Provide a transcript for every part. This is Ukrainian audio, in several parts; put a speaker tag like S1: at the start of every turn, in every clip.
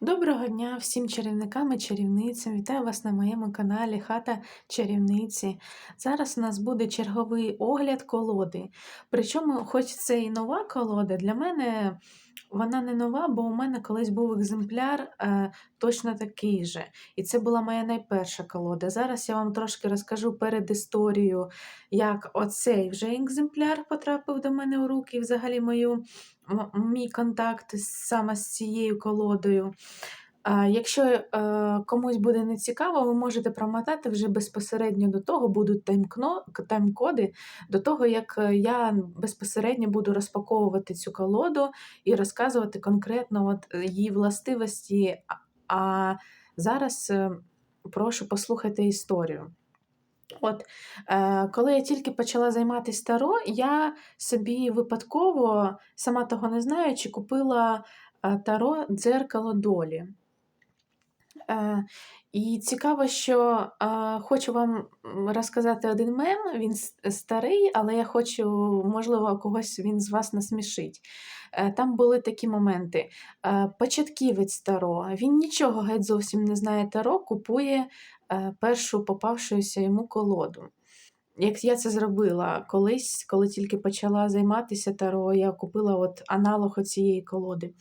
S1: Доброго дня всім чарівникам і чарівницям. Вітаю вас на моєму каналі Хата Чарівниці. Зараз у нас буде черговий огляд колоди. Причому, хоч це і нова колода, для мене вона не нова, бо у мене колись був екземпляр е, точно такий же. І це була моя найперша колода. Зараз я вам трошки розкажу перед історією, як оцей вже екземпляр потрапив до мене у руки, і взагалі мою мій контакт саме з цією колодою. А, Якщо е, комусь буде нецікаво, ви можете промотати вже безпосередньо до того, будуть тайм-коди, до того, як е, я безпосередньо буду розпаковувати цю колоду і розказувати конкретно от е, її властивості. А зараз прошу послухайте історію. От, е, коли я тільки почала займатися таро, я собі випадково, сама того не знаючи, купила е, таро дзеркало долі. Е, і цікаво, що е, хочу вам розказати один мем. Він старий, але я хочу, можливо, когось він з вас насмішить. Е, Там були такі моменти. Е, Початківець таро, він нічого геть зовсім не знає таро, купує першу попавшуюся йому колоду. Як я це зробила колись, коли тільки почала займатися таро, я купила от аналог цієї колоди.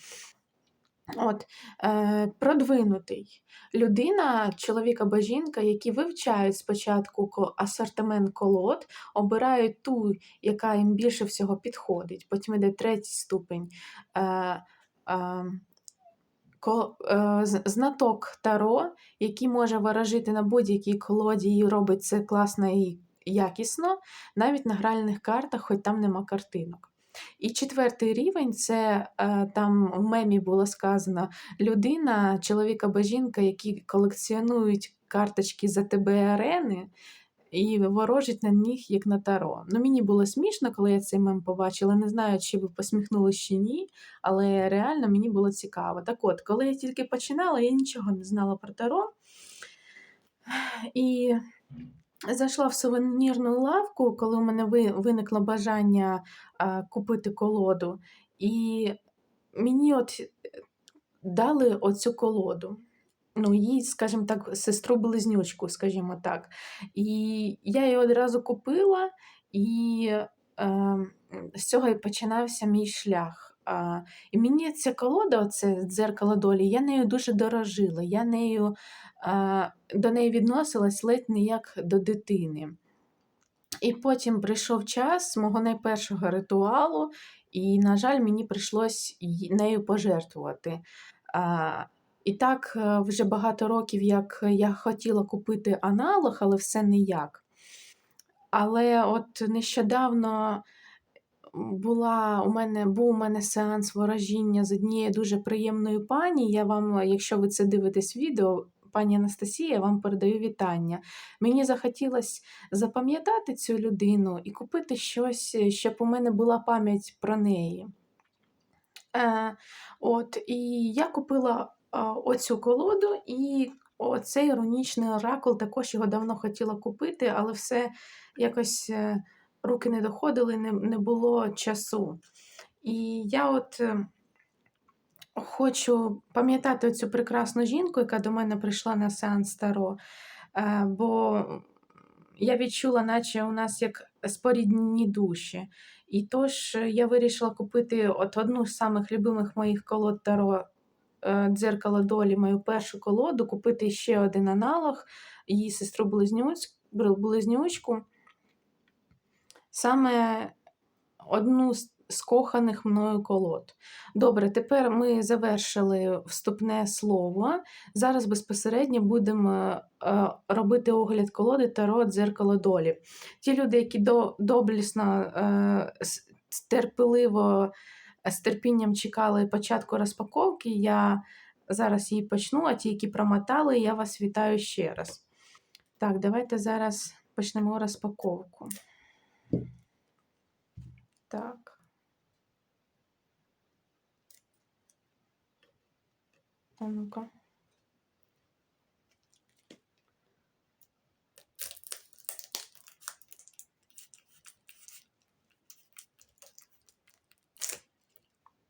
S1: От, е, продвинутий. Людина, чоловік або жінка, які вивчають спочатку асортимент колод, обирають ту, яка їм більше всього підходить. Потім йде третій ступень. Е, е, е, знаток Таро, який може ворожити на будь-якій колоді і робить це класно і якісно, навіть на гральних картах, хоч там нема картинок. І четвертий рівень це е, там в мемі було сказано: людина, чоловік або жінка, які колекціонують карточки за тебе арени і ворожать на них, як на таро. Ну, мені було смішно, коли я цей мем побачила. Не знаю, чи ви посміхнулися чи ні, але реально мені було цікаво. Так от, коли я тільки починала, я нічого не знала про таро. І зайшла в сувенірну лавку, коли у мене виникло бажання купити колоду, і мені от дали оцю колоду. Ну, їй, скажімо так, сестру-близнючку, скажімо так. І я її одразу купила, і е, з цього і починався мій шлях. А, і мені ця колода, оце дзеркало долі, я нею дуже дорожила. Я нею, а, до неї відносилась ледь не як до дитини. І потім прийшов час мого найпершого ритуалу, і, на жаль, мені прийшлось нею пожертвувати. А, і так е, вже багато років, як я хотіла купити аналог, але все ніяк. Але от нещодавно була у мене, був у мене сеанс ворожіння з однією дуже приємною пані. Я вам, якщо ви це дивитесь відео, пані Анастасія, я вам передаю вітання. Мені захотілося запам'ятати цю людину і купити щось, щоб у мене була пам'ять про неї. Е, от, і я купила оцю колоду, і оцей іронічний оракул також його давно хотіла купити, але все якось е, руки не доходили, не, не було часу. І я от е, хочу пам'ятати цю прекрасну жінку, яка до мене прийшла на сеанс Таро, е, бо я відчула, наче у нас як споріднені душі. І тож я вирішила купити от одну з самих любимих моїх колод Таро дзеркало долі, мою першу колоду, купити ще один аналог, її сестру близнючку. Саме одну з коханих мною колод. Добре, тепер ми завершили вступне слово. Зараз безпосередньо будемо е, робити огляд колоди Таро дзеркало долі. Ті люди, які доблісно, е, терпеливо, е, з терпінням чекали початку розпаковки, я зараз її почну, а ті, які промотали, я вас вітаю ще раз. Так, давайте зараз почнемо розпаковку. Так. А ну-ка.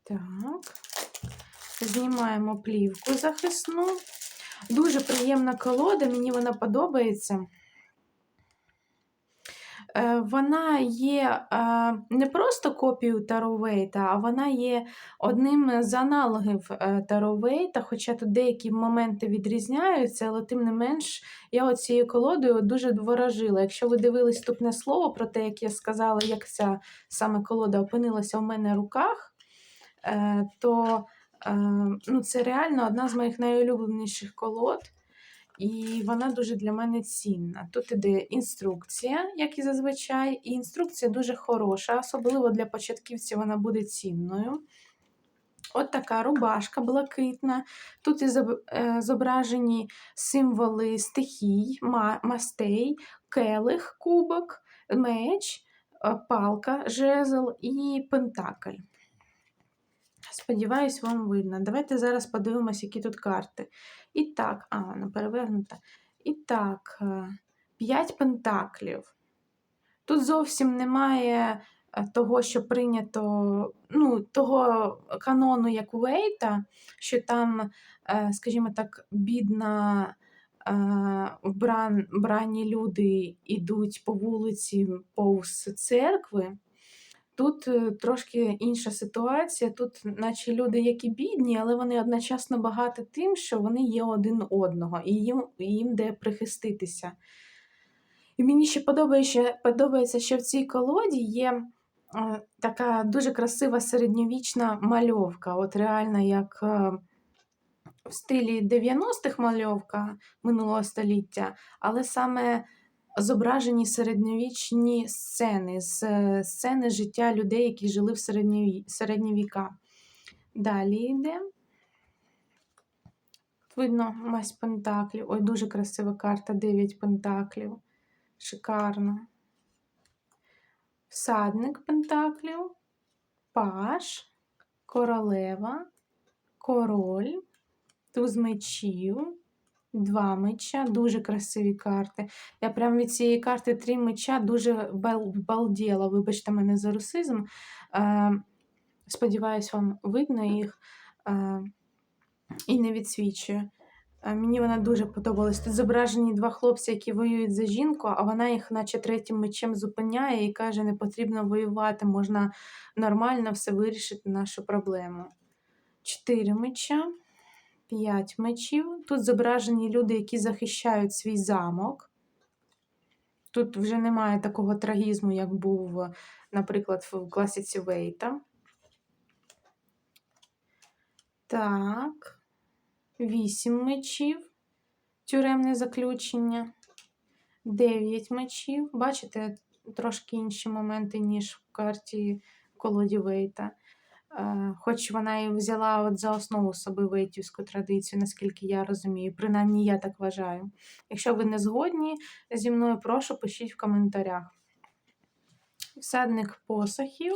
S1: Так. Знімаємо плівку захисну. Дуже приємна колода, мені вона подобається. Е, Вона є е, не просто копією Таро Вейта, а вона є одним з аналогів е, Таро Вейта, хоча тут деякі моменти відрізняються, але тим не менш, я оцією колодою дуже ворожила. Якщо ви дивились вступне слово про те, як я сказала, як ця саме колода опинилася у мене в руках, то ну, це реально одна з моїх найулюбленіших колод. І вона дуже для мене цінна. Тут іде інструкція, як і зазвичай, і інструкція дуже хороша, особливо для початківців вона буде цінною. От така рубашка блакитна. Тут е, зображені символи стихій, мастей, келих, кубок, меч, е, палка, жезл і пентакль. Сподіваюсь, вам видно. Давайте зараз подивимось, які тут карти. І так, а, вона перевернута. І так, 5 пентаклів. Тут зовсім немає е, того, що прийнято, ну, того канону, як у Вейта, що там, е, скажімо так, бідна е, вбран, вбрані люди йдуть по вулиці повз церкви. Тут е, трошки інша ситуація. Тут, наче люди, які бідні, але вони одночасно багаті тим, що вони є один одного, і їм, їм де прихиститися. І мені ще подобається, подобається, що в цій колоді є е, така дуже красива середньовічна мальовка. От реально, як е, в стилі 90-х мальовка минулого століття, але саме зображені середньовічні сцени, е, сцени життя людей, які жили в середні віка. Далі йде. Видно мась пентаклів. Ой, дуже красива карта, 9 пентаклів. Шикарно. Всадник пентаклів, паш, королева, король, туз мечів, два меча, дуже красиві карти. Я прям від цієї карти три меча дуже бал- балділа. Вибачте мене за русизм. Е, сподіваюсь, вам видно їх е, і не відсвічує. Е, Мені вона дуже подобалась. Тут зображені два хлопці, які воюють за жінку, а вона їх, наче третім мечем, зупиняє і каже, не потрібно воювати, можна нормально все вирішити нашу проблему. Чотири меча, п'ять мечів. Тут зображені люди, які захищають свій замок. Тут вже немає такого трагізму, як був, наприклад, в класіці Вейта. Так. Вісім мечів. Тюремне заключення. Дев'ять мечів. Бачите, трошки інші моменти, ніж в карті колоді Вейта. Е, Хоч вона і взяла от за основу собі вейтівську традицію, наскільки я розумію. Принаймні, я так вважаю. Якщо ви не згодні зі мною, прошу пишіть в коментарях. Всадник посохів,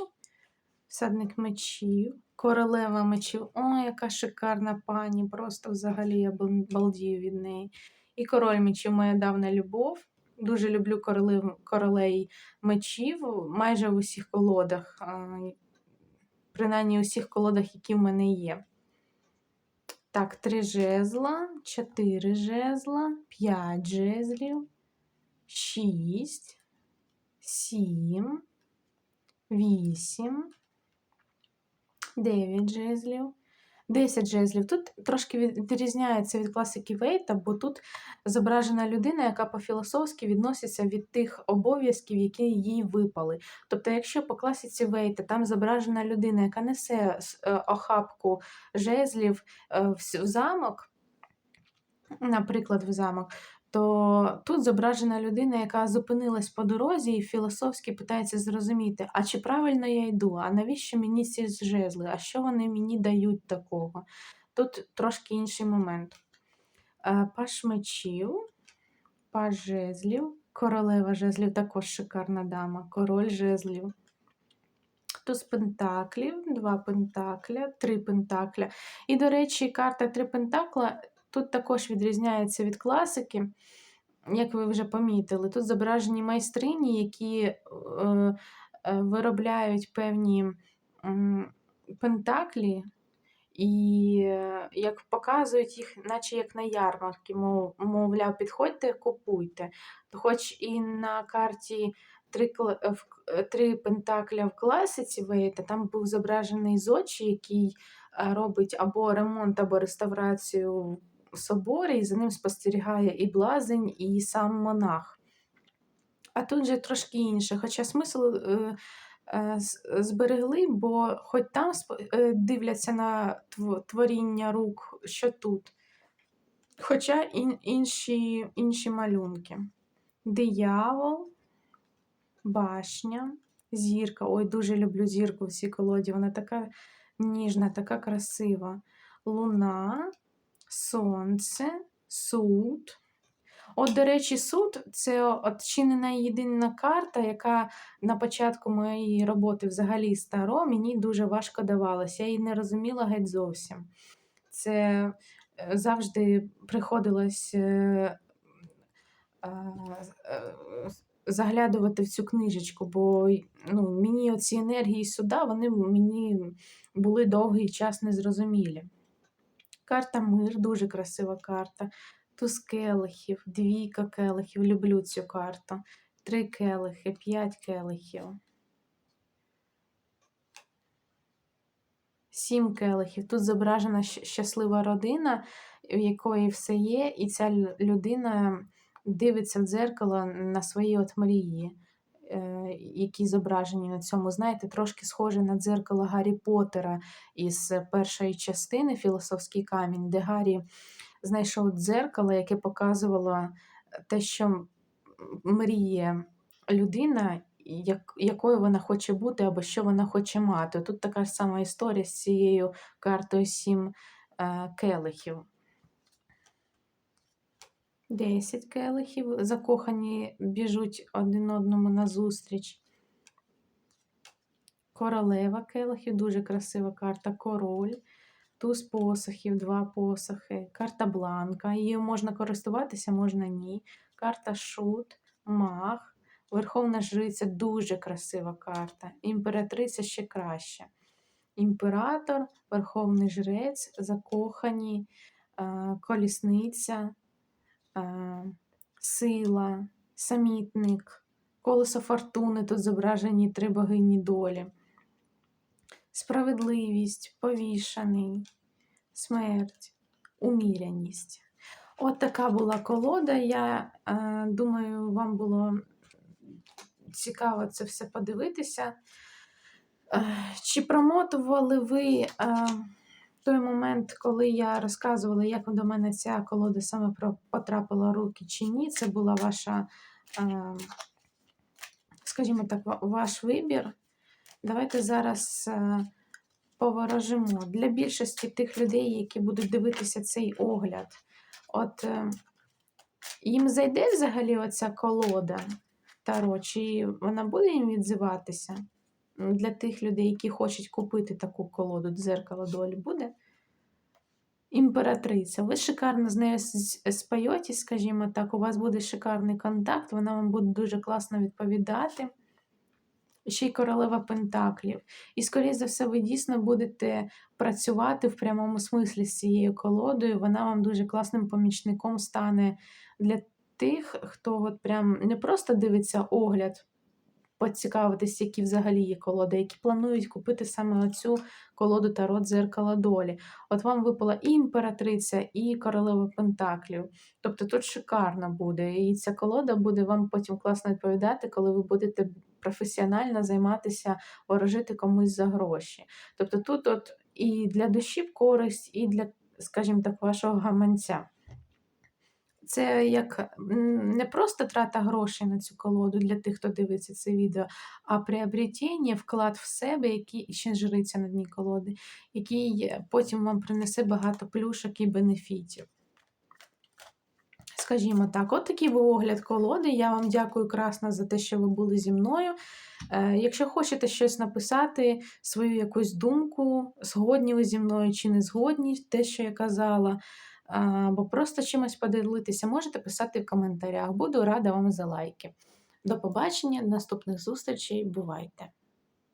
S1: всадник мечів, королева мечів. О, яка шикарна пані! Просто взагалі я балдію від неї. І король мечів моя давня любов. Дуже люблю королев, королей мечів майже в усіх колодах. Принаймні у всіх колодах, які в мене є. Так, три жезла, чотири жезла, п'ять жезлів, шість, сім, вісім, дев'ять жезлів, десять жезлів. Тут трошки відрізняється від класики Вейта, бо тут зображена людина, яка по-філософськи відноситься від тих обов'язків, які їй випали. Тобто, якщо по класиці Вейта там зображена людина, яка несе е, охапку жезлів е, в замок, наприклад, в замок, то тут зображена людина, яка зупинилась по дорозі і філософськи питається зрозуміти, а чи правильно я йду, а навіщо мені ці жезли, а що вони мені дають такого? Тут трошки інший момент. Е, Паш мечів, паш жезлів, королева жезлів, також шикарна дама, король жезлів. Туз пентаклів, два пентакля, три пентакля. І, до речі, карта три пентакла тут також відрізняється від класики, як ви вже помітили. Тут зображені майстрині, які е, е, виробляють певні пентаклі, І е, як показують їх, наче як на ярмарки, мов, мовляв, підходьте, купуйте. Хоч і на карті три, три пентакля в класиці вийти, там був зображений зодчий, який робить або ремонт, або реставрацію соборі, і за ним спостерігає і блазень, і сам монах. А тут же трошки інше, хоча смисл е, е, зберегли, бо хоч там е, дивляться на творіння рук, що тут. Хоча ін, інші, інші малюнки. Диявол, башня, зірка. Ой, дуже люблю зірку в цій колоді. Вона така ніжна, така красива. Луна, сонце, суд. От, до речі, суд це от чи не найєдина карта, яка на початку моєї роботи взагалі старо, мені дуже важко давалася. Я її не розуміла геть зовсім. Це е, завжди приходилось е, заглядувати в цю книжечку, бо ну, мені оці енергії суда, вони мені були довгий час незрозумілі. Карта Мир, дуже красива карта. Туз келихів, двійка келихів, люблю цю карту. Три келихи, п'ять келихів. Сім келихів. Тут зображена щаслива родина, в якої все є, і ця людина дивиться в дзеркало на свої от мрії, які зображені на цьому. Знаєте, трошки схоже на дзеркало Гаррі Поттера із першої частини Філософський камінь, де Гаррі знайшов дзеркало, яке показувало те, що мріє людина, як, якою вона хоче бути або що вона хоче мати. Тут така ж сама історія з цією картою сім е, келихів. 10 келихів закохані біжуть один одному назустріч. Королева келихів, дуже красива карта. Король, туз посохів, два посохи, карта бланка. Її можна користуватися, можна ні. Карта шут, маг, верховна жриця дуже красива карта. Імператриця ще краще. Імператор, верховний жрець, закохані, е, колісниця, сила, самітник, колесо фортуни. Тут зображені три богині долі справедливість, повішаний, смерть, уміряність. От така була колода. Я е, думаю, вам було цікаво це все подивитися. Е, чи промотували ви е, той момент, коли я розказувала, як до мене ця колода саме потрапила в руки чи ні? Це була ваша, е, скажімо так, ваш вибір. Давайте зараз е, поворожимо. Для більшості тих людей, які будуть дивитися цей огляд, от е, їм зайде взагалі оця колода Таро, чи вона буде їм відзиватися? Для тих людей, які хочуть купити таку колоду дзеркало долі, буде? Імператриця. Ви шикарно з нею с- скажімо так, у вас буде шикарний контакт, вона вам буде дуже класно відповідати ще й королева Пентаклів. І, скоріше за все, ви дійсно будете працювати в прямому смислі з цією колодою. Вона вам дуже класним помічником стане для тих, хто от прям не просто дивиться огляд, поцікавитись, які взагалі є колоди, які планують купити саме оцю колоду Таро дзеркала долі. От вам випала і імператриця, і королева Пентаклів. Тобто тут шикарно буде. І ця колода буде вам потім класно відповідати, коли ви будете професіонально займатися, ворожити комусь за гроші. Тобто тут от і для душі користь, і для, скажімо так, вашого гаманця. Це як не просто трата грошей на цю колоду для тих, хто дивиться це відео, а приобретення, вклад в себе, який ще жриця на дні колоди, який потім вам принесе багато плюшок і бенефітів. Скажімо так, от такий був огляд колоди. Я вам дякую красно за те, що ви були зі мною. Е, Якщо хочете щось написати, свою якусь думку, згодні ви зі мною чи не згодні, те, що я казала, або просто чимось поділитися, можете писати в коментарях. Буду рада вам за лайки. До побачення, наступних зустрічей. Бувайте!